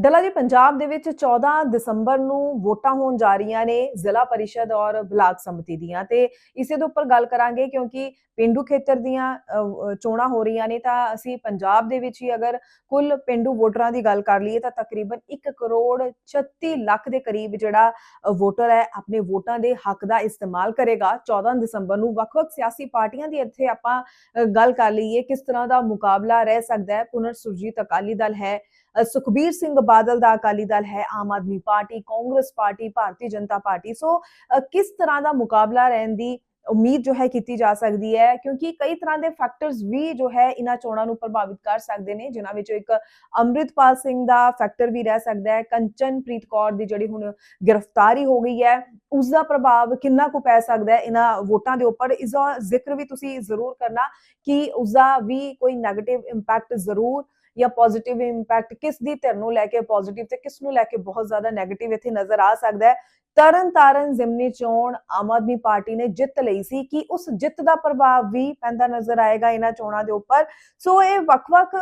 ਡਲਾ ਜੀ ਪੰਜਾਬ ਦੇ ਵਿੱਚ 14 ਦਸੰਬਰ ਨੂੰ ਵੋਟਾਂ ਹੋਣ ਜਾ ਰਹੀਆਂ ਨੇ ਜ਼ਿਲ੍ਹਾ ਪਰਿਸ਼ਦ ਔਰ ਬਲਾਕ ਸਮਿਤੀ ਦੀਆਂ ਤੇ ਇਸੇ ਦੇ ਉੱਪਰ ਗੱਲ ਕਰਾਂਗੇ ਕਿਉਂਕਿ ਪਿੰਡੂ ਖੇਤਰ ਦੀਆਂ ਅ, ਚੋਣਾਂ ਹੋ ਰਹੀਆਂ ਨੇ ਤਾਂ ਅਸੀਂ ਪੰਜਾਬ ਦੇ ਵਿੱਚ ਹੀ ਅਗਰ ਕੁੱਲ ਪਿੰਡੂ ਵੋਟਰਾਂ ਦੀ ਗੱਲ ਕਰ ਲਈਏ ਤਾਂ ਤਕਰੀਬਨ 1 ਕਰੋੜ 36 ਲੱਖ ਦੇ ਕਰੀਬ ਜਿਹੜਾ ਵੋਟਰ ਹੈ ਆਪਣੇ ਵੋਟਾਂ ਦੇ ਹੱਕ ਦਾ ਇਸਤੇਮਾਲ ਕਰੇਗਾ। 14 ਦਸੰਬਰ ਨੂੰ ਵੱਖ-ਵੱਖ ਸਿਆਸੀ ਪਾਰਟੀਆਂ ਦੀ ਇੱਥੇ ਆਪਾਂ ਗੱਲ ਕਰ ਲਈਏ ਕਿਸ ਤਰ੍ਹਾਂ ਦਾ ਮੁਕਾਬਲਾ ਰਹਿ ਸਕਦਾ ਹੈ। ਪੁਨਰ ਸੁਰਜੀਤ ਅਕਾਲੀ ਦਲ ਹੈ ਸੁਖਬੀਰ ਸਿੰਘ ਬਾਦਲ ਦਾ ਅਕਾਲੀ ਦਲ ਹੈ, Aam Aadmi party, Congress party, Bharatiya Janata party. So ਕਿਸ ਤਰ੍ਹਾਂ ਦਾ ਮੁਕਾਬਲਾ ਰਹਿਣ ਦੀ ਉਮੀਦ ਜੋ ਹੈ ਕੀਤੀ ਜਾ ਸਕਦੀ ਹੈ? ਕਿਉਂਕਿ ਕਈ ਤਰ੍ਹਾਂ ਦੇ ਫੈਕਟਰਸ ਵੀ ਜੋ ਹੈ ਇਹਨਾਂ ਚੋਣਾਂ ਨੂੰ ਪ੍ਰਭਾਵਿਤ ਕਰ ਸਕਦੇ ਨੇ, ਜਿਨ੍ਹਾਂ ਵਿੱਚੋਂ ਇੱਕ ਅੰਮ੍ਰਿਤਪਾਲ ਸਿੰਘ ਦਾ ਫੈਕਟਰ ਵੀ ਰਹਿ ਸਕਦਾ ਹੈ। ਕੰਚਨਪ੍ਰੀਤ ਕੌਰ ਦੀ ਜਿਹੜੀ ਹੁਣ ਗ੍ਰਿਫਤਾਰੀ ਹੋ ਗਈ ਹੈ, ਉਸ ਦਾ ਪ੍ਰਭਾਵ ਕਿੰਨਾ ਕੁ ਪੈ ਸਕਦਾ ਹੈ? ਇਹਨਾਂ ਵੋਟਾਂ ਦੇ ਉੱਪਰ ਇਸ ਦਾ ਜ਼ਿਕਰ ਵੀ ਤੁਸੀਂ ਜ਼ਰੂਰ ਕਰਨਾ ਕਿ ਉਸ ਦਾ ਵੀ ਕੋਈ 네ਗੇਟਿਵ ਇੰਪੈਕਟ ਜ਼ਰੂਰ ਜਾਂ ਪੋਜ਼ਿਟਿਵ ਇੰਪੈਕਟ ਕਿਸ ਦੀ ਧਿਰ ਨੂੰ ਲੈ ਕੇ ਪੋਜ਼ਿਟਿਵ ਤੇ ਕਿਸ ਨੂੰ ਲੈ ਕੇ ਬਹੁਤ ਜ਼ਿਆਦਾ 네ਗੇਟਿਵ ਇੱਥੇ ਨਜ਼ਰ ਆ ਸਕਦਾ ਹੈ। ਤਰਨ ਤਾਰਨ ਜ਼ਿਮਨੀ ਚੋਣ ਆਮ ਆਦਮੀ ਪਾਰਟੀ ਨੇ ਜਿੱਤ ਲਈ ਸੀ। ਕਿ ਉਸ ਜਿੱਤ ਦਾ ਪ੍ਰਭਾਵ ਵੀ ਪੈਂਦਾ ਨਜ਼ਰ ਆਏਗਾ ਇਹਨਾਂ ਚੋਣਾਂ ਦੇ ਉੱਪਰ? ਸੋ ਇਹ ਵੱਖ-ਵੱਖ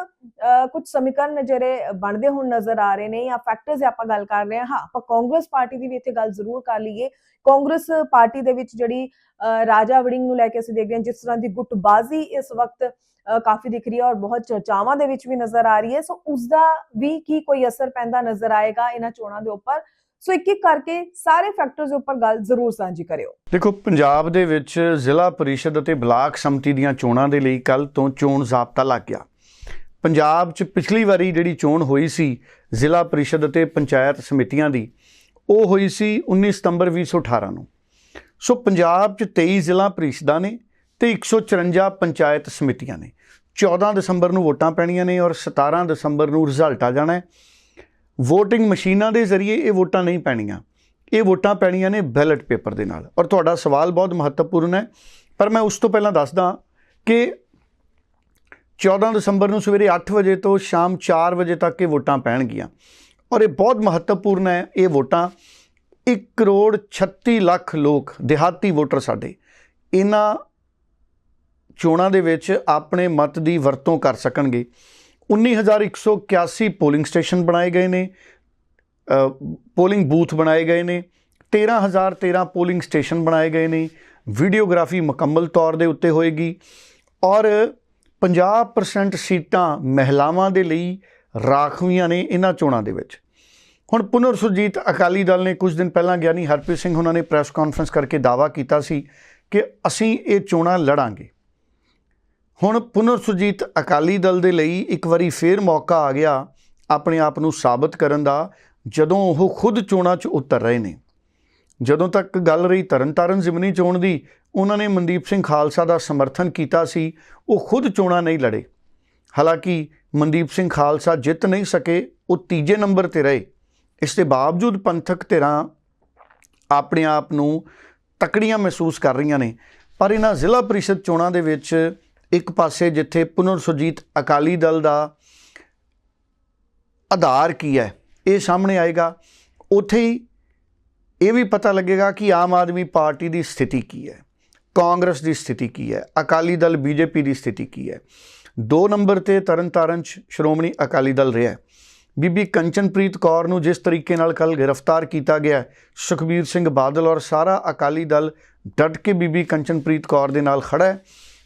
ਕੁਝ ਸਮੀਕਰਨ ਜਿਹੜੇ ਬਣਦੇ ਹੁਣ ਨਜ਼ਰ ਆ ਰਹੇ ਨੇ ਜਾਂ ਫੈਕਟਰਸ ਆਪਾਂ ਗੱਲ ਕਰ ਰਹੇ ਹਾਂ। ਹਾਂ, ਆਪਾਂ ਕਾਂਗਰਸ ਪਾਰਟੀ ਦੀ ਵੀ ਇੱਥੇ ਗੱਲ ਜ਼ਰੂਰ ਕਰ ਲਈਏ। ਕਾਂਗਰਸ ਪਾਰਟੀ ਦੇ ਵਿੱਚ ਜਿਹੜੀ ਰਾਜਾ ਵੜਿੰਗ ਨੂੰ ਲੈ ਕੇ ਅਸੀਂ ਦੇਖਦੇ ਹਾਂ ਜਿਸ ਤਰ੍ਹਾਂ ਦੀ ਗੁੱਟਬਾਜ਼ੀ ਇਸ ਵਕਤ ਕਾਫੀ ਦਿਖ ਰਹੀ ਹੈ ਔਰ ਬਹੁਤ ਚਰਚਾਵਾਂ ਦੇ ਵਿੱਚ ਵੀ ਨਜ਼ਰ ਆ ਰਹੀ ਹੈ। ਸੋ ਉਸ ਦਾ ਵੀ ਕੀ ਕੋਈ ਅਸਰ ਪੈਂਦਾ ਨਜ਼ਰ ਆਏਗਾ ਇਹਨਾਂ ਚੋਣਾਂ ਦੇ ਉੱਪਰ? ਸੋ ਇੱਕ ਇੱਕ ਕਰਕੇ ਸਾਰੇ ਫੈਕਟਰਸ ਉੱਪਰ ਗੱਲ ਜ਼ਰੂਰ ਸਾਂਝੀ ਕਰਿਓ। ਦੇਖੋ, ਪੰਜਾਬ ਦੇ ਵਿੱਚ ਜ਼ਿਲ੍ਹਾ ਪਰਿਸ਼ਦ ਅਤੇ ਬਲਾਕ ਸੰਮਤੀ ਦੀਆਂ ਚੋਣਾਂ ਦੇ ਲਈ ਕੱਲ ਤੋਂ ਚੋਣ ਜ਼ਾਬਤਾ ਲੱਗ ਗਿਆ। ਪੰਜਾਬ 'ਚ ਪਿਛਲੀ ਵਾਰੀ ਜਿਹੜੀ ਚੋਣ ਹੋਈ ਸੀ ਜ਼ਿਲ੍ਹਾ ਪਰਿਸ਼ਦ ਅਤੇ ਪੰਚਾਇਤ ਸਮਿਤੀਆਂ ਦੀ, ਉਹ ਹੋਈ ਸੀ 19 ਸਤੰਬਰ 2018 ਨੂੰ। ਸੋ ਪੰਜਾਬ 'ਚ 23 ਜ਼ਿਲ੍ਹਾ ਪਰਿਸ਼ਦਾਂ ਨੇ ਤੇ 154 ਪੰਚਾਇਤ ਸਮਿਤੀਆਂ ਨੇ। 14 ਦਸੰਬਰ ਨੂੰ ਵੋਟਾਂ ਪੈਣੀਆਂ ਨੇ ਔਰ 17 ਦਸੰਬਰ ਨੂੰ ਰਿਜ਼ਲਟ ਆ ਜਾਣਾ ਹੈ। VOTING ਮਸ਼ੀਨਾਂ ਦੇ ਜ਼ਰੀਏ ਇਹ ਵੋਟਾਂ ਨਹੀਂ ਪੈਣੀਆਂ। ਇਹ ਵੋਟਾਂ ਪੈਣੀਆਂ ਨੇ ਬੈਲਟ ਪੇਪਰ ਦੇ ਨਾਲ। ਔਰ ਤੁਹਾਡਾ ਸਵਾਲ ਬਹੁਤ ਮਹੱਤਵਪੂਰਨ ਹੈ, ਪਰ ਮੈਂ ਉਸ ਤੋਂ ਪਹਿਲਾਂ ਦੱਸਦਾ ਕਿ 14 ਦਸੰਬਰ ਨੂੰ ਸਵੇਰੇ 8 ਵਜੇ ਤੋਂ ਸ਼ਾਮ 4 ਵਜੇ ਤੱਕ ਇਹ ਵੋਟਾਂ ਪੈਣਗੀਆਂ। ਔਰ ਇਹ ਬਹੁਤ ਮਹੱਤਵਪੂਰਨ ਹੈ, ਇਹ ਵੋਟਾਂ 1 ਕਰੋੜ 36 ਲੱਖ ਲੋਕ ਦਿਹਾਤੀ ਵੋਟਰ ਸਾਡੇ। ਇਹਨਾਂ ਚੋਣਾਂ ਦੇ ਵਿੱਚ ਆਪਣੇ ਮਤ ਦੀ ਵਰਤੋਂ ਕਰ ਸਕਣਗੇ। 19181 ਪੋਲਿੰਗ ਸਟੇਸ਼ਨ ਬਣਾਏ ਗਏ ਨੇ ਪੋਲਿੰਗ ਬੂਥ ਬਣਾਏ ਗਏ ਨੇ 13013 ਪੋਲਿੰਗ ਸਟੇਸ਼ਨ ਬਣਾਏ ਗਏ ਨੇ, ਵੀਡੀਓਗ੍ਰਾਫੀ ਮੁਕੰਮਲ ਤੌਰ ਦੇ ਉੱਤੇ ਹੋਏਗੀ ਔਰ 50% ਸੀਟਾਂ ਮਹਿਲਾਵਾਂ ਦੇ ਲਈ ਰਾਖਵੀਆਂ ਨੇ ਇਹਨਾਂ ਚੋਣਾਂ ਦੇ ਵਿੱਚ। ਹੁਣ ਪੁਨਰ ਸੁਰਜੀਤ ਅਕਾਲੀ ਦਲ ਨੇ ਕੁਝ ਦਿਨ ਪਹਿਲਾਂ ਗਿਆਨੀ ਹਰਪ੍ਰੀਤ ਸਿੰਘ ਉਹਨਾਂ ਨੇ ਪ੍ਰੈਸ ਕਾਨਫਰੰਸ ਕਰਕੇ ਦਾਵਾ ਕੀਤਾ ਸੀ ਕਿ ਅਸੀਂ ਇਹ ਚੋਣਾਂ ਲੜਾਂਗੇ। ਹੁਣ ਪੁਨਰ ਸੁਰਜੀਤ ਅਕਾਲੀ ਦਲ ਦੇ ਲਈ ਇੱਕ ਵਾਰੀ ਫੇਰ ਮੌਕਾ ਆ ਗਿਆ ਆਪਣੇ ਆਪ ਨੂੰ ਸਾਬਤ ਕਰਨ ਦਾ, ਜਦੋਂ ਉਹ ਖੁਦ ਚੋਣਾਂ 'ਚ ਉਤਰ ਰਹੇ ਨੇ। ਜਦੋਂ ਤੱਕ ਗੱਲ ਰਹੀ ਤਰਨਤਾਰਨ ਜ਼ਿਮਨੀ ਚੋਣ ਦੀ, ਉਹਨਾਂ ਨੇ ਮਨਦੀਪ ਸਿੰਘ ਖਾਲਸਾ ਦਾ ਸਮਰਥਨ ਕੀਤਾ ਸੀ, ਉਹ ਖੁਦ ਚੋਣਾਂ ਨਹੀਂ ਲੜੇ। ਹਾਲਾਂਕਿ ਮਨਦੀਪ ਸਿੰਘ ਖਾਲਸਾ ਜਿੱਤ ਨਹੀਂ ਸਕੇ, ਉਹ ਤੀਜੇ ਨੰਬਰ ਤੇ ਰਹੇ। ਇਸ ਦੇ ਬਾਵਜੂਦ ਪੰਥਕ ਧਿਰਾਂ ਆਪਣੇ ਆਪ ਨੂੰ ਤਕੜੀਆਂ ਮਹਿਸੂਸ ਕਰ ਰਹੀਆਂ ਨੇ। ਪਰ ਇਹਨਾਂ ਜ਼ਿਲ੍ਹਾ ਪ੍ਰੀਸ਼ਦ ਚੋਣਾਂ ਦੇ ਵਿੱਚ ਇੱਕ ਪਾਸੇ ਜਿੱਥੇ ਪੁਨਰ ਸੁਰਜੀਤ ਅਕਾਲੀ ਦਲ ਦਾ ਆਧਾਰ ਕੀ ਹੈ, ਇਹ ਸਾਹਮਣੇ ਆਏਗਾ। ਉੱਥੇ ਹੀ ਇਹ ਵੀ ਪਤਾ ਲੱਗੇਗਾ ਕਿ ਆਮ ਆਦਮੀ ਪਾਰਟੀ ਦੀ ਸਥਿਤੀ ਕੀ ਹੈ, ਕਾਂਗਰਸ ਦੀ ਸਥਿਤੀ ਕੀ ਹੈ, ਅਕਾਲੀ ਦਲ ਬੀਜੇਪੀ ਦੀ ਸਥਿਤੀ ਕੀ ਹੈ। ਦੋ ਨੰਬਰ ਤੇ ਤਰਨਤਾਰਨ 'ਚ ਸ਼੍ਰੋਮਣੀ ਅਕਾਲੀ ਦਲ ਰਿਹਾ ਹੈ। ਬੀਬੀ ਕੰਚਨਪ੍ਰੀਤ ਕੌਰ ਨੂੰ ਜਿਸ ਤਰੀਕੇ ਨਾਲ ਕੱਲ ਗ੍ਰਿਫਤਾਰ ਕੀਤਾ ਗਿਆ, ਸੁਖਬੀਰ ਸਿੰਘ ਬਾਦਲ ਔਰ ਸਾਰਾ ਅਕਾਲੀ ਦਲ ਡਟ ਕੇ ਬੀਬੀ ਕੰਚਨਪ੍ਰੀਤ ਕੌਰ ਦੇ ਨਾਲ ਖੜਾ ਹੈ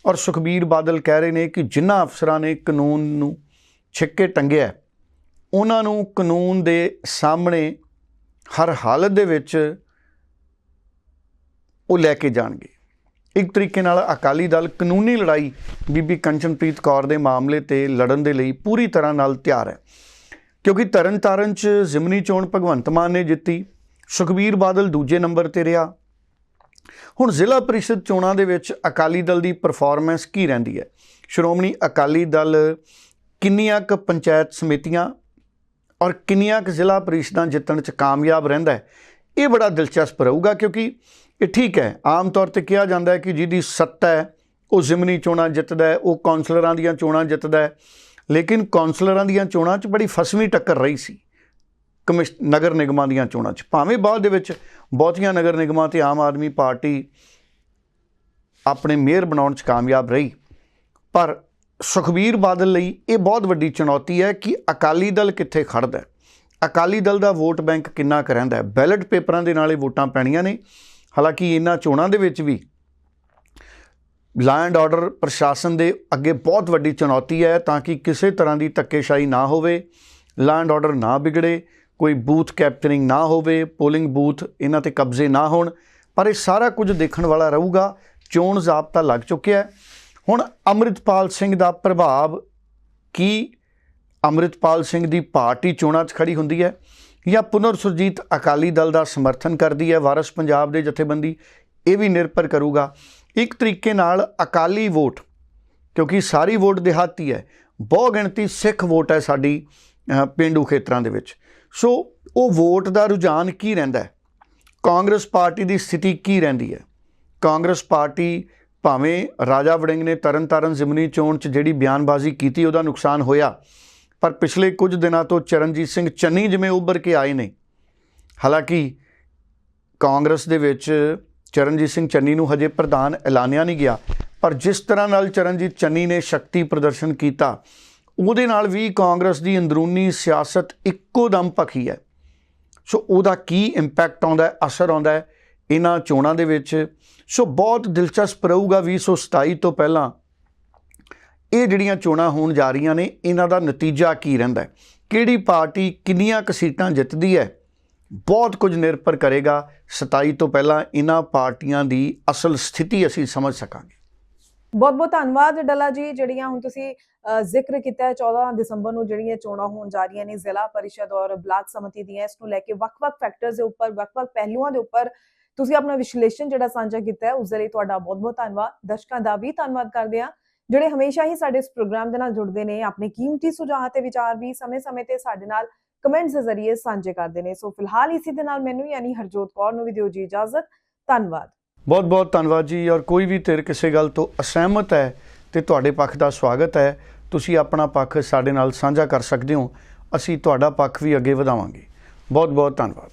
ਔਰ ਸੁਖਬੀਰ ਬਾਦਲ ਕਹਿ ਰਹੇ ਨੇ ਕਿ ਜਿਨ੍ਹਾਂ ਅਫਸਰਾਂ ਨੇ ਕਾਨੂੰਨ ਨੂੰ ਛਿੱਕੇ ਟੰਗਿਆ ਉਹਨਾਂ ਨੂੰ ਕਾਨੂੰਨ ਦੇ ਸਾਹਮਣੇ ਹਰ ਹਾਲਤ ਦੇ ਵਿੱਚ ਉਹ ਲੈ ਕੇ ਜਾਣਗੇ। ਇੱਕ ਤਰੀਕੇ ਨਾਲ ਅਕਾਲੀ ਦਲ ਕਾਨੂੰਨੀ ਲੜਾਈ ਬੀਬੀ ਕੰਚਨਪ੍ਰੀਤ ਕੌਰ ਦੇ ਮਾਮਲੇ ਤੇ ਲੜਨ ਦੇ ਲਈ ਪੂਰੀ ਤਰ੍ਹਾਂ ਨਾਲ ਤਿਆਰ ਹੈ। ਕਿਉਂਕਿ ਤਰਨਤਾਰਨ ਚ ਜ਼ਿਮਨੀ ਚੋਣ ਭਗਵੰਤ ਮਾਨ ਨੇ ਜਿੱਤੀ, ਸੁਖਬੀਰ ਬਾਦਲ ਦੂਜੇ ਨੰਬਰ ਤੇ ਰਿਹਾ। ਹੁਣ ਜ਼ਿਲ੍ਹਾ ਪਰਿਸ਼ਦ ਚੋਣਾਂ ਦੇ ਵਿੱਚ ਅਕਾਲੀ ਦਲ ਦੀ ਪਰਫਾਰਮੈਂਸ ਕੀ ਰਹਿੰਦੀ ਹੈ? ਸ਼੍ਰੋਮਣੀ ਅਕਾਲੀ ਦਲ ਕਿੰਨੀਆਂ ਕੁ ਪੰਚਾਇਤ ਸਮਿਤੀਆਂ ਔਰ ਕਿੰਨੀਆਂ ਕੁ ਜ਼ਿਲ੍ਹਾ ਪਰਿਸ਼ਦਾਂ ਜਿੱਤਣ 'ਚ ਕਾਮਯਾਬ ਰਹਿੰਦਾ ਹੈ? ਇਹ ਬੜਾ ਦਿਲਚਸਪ ਰਹੂਗਾ ਕਿਉਂਕਿ ਇਹ ਠੀਕ ਹੈ, ਆਮ ਤੌਰ ਤੇ ਕਿਹਾ ਜਾਂਦਾ ਹੈ ਕਿ ਜਿਹਦੀ ਸੱਤਾ ਹੈ, ਉਹ ਜ਼ਿਮਨੀ ਚੋਣਾਂ ਜਿੱਤਦਾ ਹੈ, ਉਹ ਕੌਂਸਲਰਾਂ ਦੀਆਂ ਚੋਣਾਂ ਜਿੱਤਦਾ ਹੈ। ਲੇਕਿਨ ਕੌਂਸਲਰਾਂ ਦੀਆਂ ਚੋਣਾਂ 'ਚ ਬੜੀ ਫਸਵੀਂ ਟੱਕਰ ਰਹੀ ਸੀ। ਕਮਿਸ਼, ਨਗਰ ਨਿਗਮਾਂ ਦੀਆਂ ਚੋਣਾਂ 'ਚ। ਭਾਵੇਂ ਬਾਅਦ ਦੇ ਵਿੱਚ ਬਹੁਤੀਆਂ ਨਗਰ ਨਿਗਮਾਂ ਤੇ ਆਮ ਆਦਮੀ ਪਾਰਟੀ ਆਪਣੇ ਮੇਅਰ ਬਣਾਉਣ 'ਚ ਕਾਮਯਾਬ ਰਹੀ। ਪਰ ਸੁਖਬੀਰ ਬਾਦਲ ਲਈ ਇਹ ਬਹੁਤ ਵੱਡੀ ਚੁਣੌਤੀ ਹੈ ਕਿ ਅਕਾਲੀ ਦਲ ਕਿੱਥੇ ਖੜਦਾ ਹੈ। ਅਕਾਲੀ ਦਲ ਦਾ ਵੋਟ ਬੈਂਕ ਕਿੰਨਾ ਕੁ ਰਹਿੰਦਾ ਹੈ? ਬੈਲਟ ਪੇਪਰਾਂ ਦੇ ਨਾਲ ਇਹ ਵੋਟਾਂ ਪੈਣੀਆਂ ਨੇ। ਹਾਲਾਂਕਿ ਇਹਨਾਂ ਚੋਣਾਂ ਦੇ ਵਿੱਚ ਵੀ ਲਾਅ ਆਰਡਰ ਪ੍ਰਸ਼ਾਸਨ ਦੇ ਅੱਗੇ ਬਹੁਤ ਵੱਡੀ ਚੁਣੌਤੀ ਹੈ ਤਾਂ ਕਿ ਕਿਸੇ ਤਰ੍ਹਾਂ ਦੀ ਧੱਕੇਸ਼ਾਹੀ ਨਾ ਹੋਵੇ ਲਾਅ ਆਰਡਰ ਨਾ ਵਿਗੜੇ, ਕੋਈ ਬੂਥ ਕੈਪਚਰਿੰਗ ਨਾ ਹੋਵੇ, ਪੋਲਿੰਗ ਬੂਥ ਇਹਨਾਂ ਤੇ ਕਬਜ਼ੇ ਨਾ ਹੋਣ, ਪਰ ਇਹ ਸਾਰਾ ਕੁਝ ਦੇਖਣ ਵਾਲਾ ਰਹੂਗਾ, ਚੋਣ ਜ਼ਾਬਤਾ ਲੱਗ ਚੁੱਕਿਆ ਹੈ। ਹੁਣ ਅੰਮ੍ਰਿਤਪਾਲ ਸਿੰਘ ਦਾ ਪ੍ਰਭਾਵ ਕੀ? ਅੰਮ੍ਰਿਤਪਾਲ ਸਿੰਘ ਦੀ ਪਾਰਟੀ ਚੋਣਾਂ 'ਚ ਖੜੀ ਹੁੰਦੀ ਹੈ ਜਾਂ ਪੁਨਰ ਸੁਰਜੀਤ ਅਕਾਲੀ ਦਲ ਦਾ ਸਮਰਥਨ ਕਰਦੀ ਹੈ? ਵਾਰਸ ਪੰਜਾਬ ਦੇ ਜਥੇਬੰਦੀ ਇਹ ਵੀ ਨਿਰਭਰ ਕਰੂਗਾ। ਇੱਕ ਤਰੀਕੇ ਨਾਲ ਅਕਾਲੀ ਵੋਟ ਕਿਉਂਕਿ ਸਾਰੀ ਵੋਟ ਦਿਹਾਤੀ ਹੈ ਬਹੁ ਗਿਣਤੀ ਸਿੱਖ ਵੋਟ ਹੈ ਸਾਡੀ ਅ, ਪੇਂਡੂ ਖੇਤਰਾਂ ਦੇ ਵਿੱਚ। ਸੋ ਉਹ ਵੋਟ ਦਾ ਰੁਝਾਨ ਕੀ ਰਹਿੰਦਾ ਹੈ? ਕਾਂਗਰਸ ਪਾਰਟੀ ਦੀ ਸਥਿਤੀ ਕੀ ਰਹਿੰਦੀ ਹੈ? ਕਾਂਗਰਸ ਪਾਰਟੀ ਭਾਵੇਂ ਰਾਜਾ ਵੜਿੰਗ ਨੇ ਤਰਨਤਾਰਨ ਜ਼ਿਮਨੀ ਚੋਣ 'ਚ ਜਿਹੜੀ ਬਿਆਨਬਾਜ਼ੀ ਕੀਤੀ ਉਹਦਾ ਨੁਕਸਾਨ ਹੋਇਆ ਪਰ ਪਿਛਲੇ ਕੁਝ ਦਿਨਾਂ ਤੋਂ ਚਰਨਜੀਤ ਸਿੰਘ ਚੰਨੀ ਜਿਵੇਂ ਉੱਭਰ ਕੇ ਆਏ ਨੇ। ਹਾਲਾਂਕਿ ਕਾਂਗਰਸ ਦੇ ਵਿੱਚ ਚਰਨਜੀਤ ਸਿੰਘ ਚੰਨੀ ਨੂੰ ਹਜੇ ਪ੍ਰਧਾਨ ਐਲਾਨਿਆ ਨਹੀਂ ਗਿਆ, ਪਰ ਜਿਸ ਤਰ੍ਹਾਂ ਨਾਲ ਚਰਨਜੀਤ ਚੰਨੀ ਨੇ ਸ਼ਕਤੀ ਪ੍ਰਦਰਸ਼ਨ ਕੀਤਾ, ਉਹਦੇ ਨਾਲ ਵੀ ਕਾਂਗਰਸ ਦੀ ਅੰਦਰੂਨੀ ਸਿਆਸਤ ਇੱਕੋ ਦਮ ਭਖੀ ਹੈ। ਸੋ ਉਹਦਾ ਕੀ ਇੰਪੈਕਟ ਆਉਂਦਾ ਹੈ, ਅਸਰ ਆਉਂਦਾ ਹੈ ਇਹਨਾਂ ਚੋਣਾਂ ਦੇ ਵਿੱਚ? ਸੋ ਬਹੁਤ ਦਿਲਚਸਪ ਰਹੂਗਾ 2027 ਤੋਂ ਪਹਿਲਾਂ ਇਹ ਜਿਹੜੀਆਂ ਚੋਣਾਂ ਹੋਣ ਜਾ ਰਹੀਆਂ ਨੇ, ਇਹਨਾਂ ਦਾ ਨਤੀਜਾ ਕੀ ਰਹਿੰਦਾ ਹੈ? ਕਿਹੜੀ ਪਾਰਟੀ ਕਿੰਨੀਆਂ ਕੁ ਸੀਟਾਂ ਜਿੱਤਦੀ ਹੈ? ਬਹੁਤ ਕੁਝ ਨਿਰਭਰ ਕਰੇਗਾ। 27 ਤੋਂ ਪਹਿਲਾਂ ਇਹਨਾਂ ਪਾਰਟੀਆਂ ਦੀ ਅਸਲ ਸਥਿਤੀ ਅਸੀਂ ਸਮਝ ਸਕਾਂਗੇ। ਬਹੁਤ ਬਹੁਤ ਧੰਨਵਾਦ ਡੱਲਾ ਜੀ, ਜਿਹੜੀਆਂ ਹੁਣ ਤੁਸੀਂ ਜ਼ਿਕਰ ਕੀਤਾ ਹੈ। 14 ਦਸੰਬਰ ਨੂੰ ਜਿਹੜੀਆਂ ਚੋਣਾਂ ਹੋਣ ਜਾ ਰਹੀਆਂ ਨੇ, ਜ਼ਿਲ੍ਹਾ ਪਰਿਸ਼ਦ ਔਰ ਬਲਾਕ ਸਮਿਤੀ ਦੀਆਂ, ਇਸ ਨੂੰ ਲੈ ਕੇ ਵੱਖ-ਵੱਖ ਫੈਕਟਰਸ ਦੇ ਉੱਪਰ ਵੱਖ-ਵੱਖ ਪਹਿਲੂਆਂ ਦੇ ਉੱਪਰ ਤੁਸੀਂ ਆਪਣਾ ਵਿਸ਼ਲੇਸ਼ਣ ਜਿਹੜਾ ਸਾਂਝਾ ਕੀਤਾ ਹੈ, ਉਸ ਦੇ ਲਈ ਤੁਹਾਡਾ ਬਹੁਤ-ਬਹੁਤ ਧੰਨਵਾਦ। ਦਰਸ਼ਕਾਂ ਦਾ ਵੀ ਧੰਨਵਾਦ ਕਰਦੇ ਹਾਂ, ਜਿਹੜੇ ਹਮੇਸ਼ਾ ਹੀ ਸਾਡੇ ਇਸ ਪ੍ਰੋਗਰਾਮ ਦੇ ਨਾਲ ਜੁੜਦੇ ਨੇ, ਆਪਣੇ ਕੀਮਤੀ ਸੁਝਾਅ ਤੇ ਵਿਚਾਰ ਵੀ ਸਮੇਂ-ਸਮੇਂ ਤੇ ਸਾਡੇ ਨਾਲ ਕਮੈਂਟਸ ਦੇ ਜ਼ਰੀਏ ਸਾਂਝੇ ਕਰਦੇ ਨੇ। ਸੋ ਫਿਲਹਾਲ ਇਸੇ ਦੇ ਨਾਲ ਮੈਨੂੰ ਯਾਨੀ ਹਰਜੋਤ ਕੌਰ ਨੂੰ ਵੀ ਦਿਓ ਜੀ ਇਜਾਜ਼ਤ। ਧੰਨਵਾਦ। ਬਹੁਤ ਬਹੁਤ ਧੰਨਵਾਦ ਜੀ। ਔਰ ਕੋਈ ਵੀ ਧਿਰ ਕਿਸੇ ਗੱਲ ਤੋਂ ਅਸਹਿਮਤ ਹੈ ਤੇ ਤੁਹਾਡੇ ਪੱਖ ਦਾ ਸਵਾਗਤ ਹੈ, ਤੁਸੀਂ ਆਪਣਾ ਪੱਖ ਸਾਡੇ ਨਾਲ ਸਾਂਝਾ ਕਰ ਸਕਦੇ ਹੋ। ਅਸੀਂ ਤੁਹਾਡਾ ਪੱਖ ਵੀ ਅੱਗੇ ਵਧਾਵਾਂਗੇ। ਬਹੁਤ ਬਹੁਤ ਧੰਨਵਾਦ।